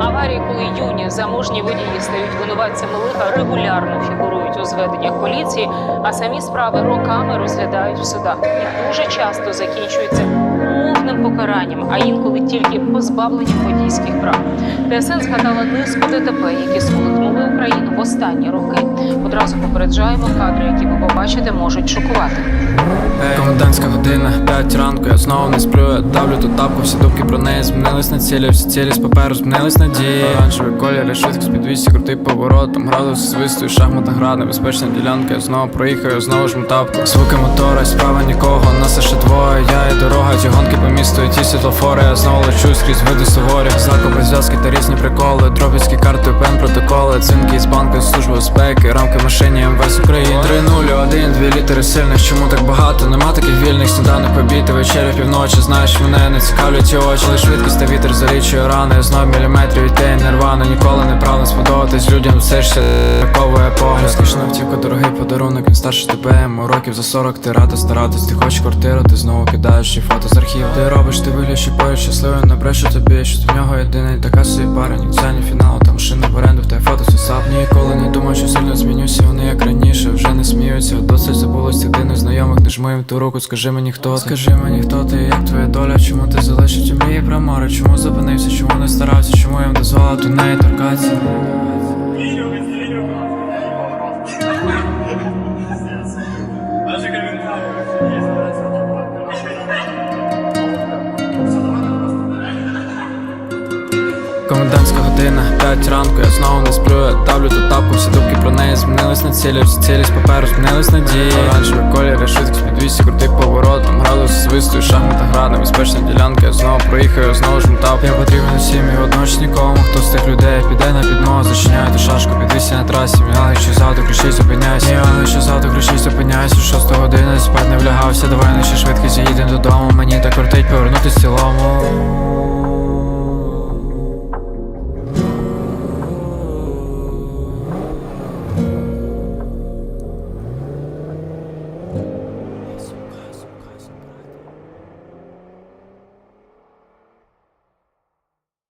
Аварії, коли юні заможні водії стають винуватцями лиха, регулярно фігурують у зведеннях поліції, а самі справи роками розглядають в судах. І дуже часто закінчуються покаранням, а інколи тільки позбавленням водійських прав. ТСН згадала низку ДТП, які сколихнули Україну в останні роки. Одразу попереджаємо кадри, які ви побачите, можуть шокувати. Комендантська година, 5 ранку, я знову не сплю, я давлю ту тапку, всі думки про неї змінились на цілі, всі цілі з паперу змінились на дії Оранжевий колір, я швидкість під 200, крутий поворот, там градус свисту, шахматна гра, небезпечна ділянка, я знову проїхав, знову жму тапку Звуки мотора, справа нікого, нас лише ті гонки по місту, і ті світлофори, я знову лечу скрізь види суворі. Знаку без зв'язки та різні приколи, дробицькі карти, пен, протоколи, цинки із банки, служби безпеки, рамки машині МВС України. 3-0-1, дві літери сильних, чому так багато? Нема таких сніданок вечеря півночі, знаєш, мене не цікавлять ці очі, але швидкість та вітер залічує рани, знов міліметрів від тієї нервани, ніколи не правильно сподобатись людям, все ж таковує погляд. Розкішна втівка, дорогий подарунок, він старше тебе, йому років за 40 ти рада старатись, ти хочеш квартиру, ти знову кидаєш і фото з архіву. Ти робиш, ти вигляд, що поруч щасливим, набрешу тобі, що ти в нього єдиний, така собі пара, ні це, ні фінал, там машина в оренду, в тебе фото сусап. Ніколи не думав, що сильно змінюся, вони як раніше, вже не сміються, досить забулось цих дивних знайомих, не жми їм ту руку, скажи мені хто ти Скажи мені хто ти, як твоя доля, чому ти залишив у мрії про море, чому зупинився, чому не старався, чому їм дозволив до неї торкатися. Комендантська година, 5 ранку, я знову не сплю, я давлю ту тапку, всі думки про неї змінились на цілі, всі цілі з паперу змінились на дії. Оранжевий колір, я швидкість під 200, крутий поворот, там градус свисту і шахматна гра, небезпечна ділянка, я знову проїхав, я знову жму тапку Я потрібен усім і водночас нікому, хто з тих людей піде на підмогу, зачиняє ту шашку під 200 на трасі, мігали, що ззаду кричить, зупиняйся Мігали, що ззаду кричить, зупиняйся, шоста година, спать не влягався, давай нижче швидкість, їдем додому, мені так кортить повернутись в цілому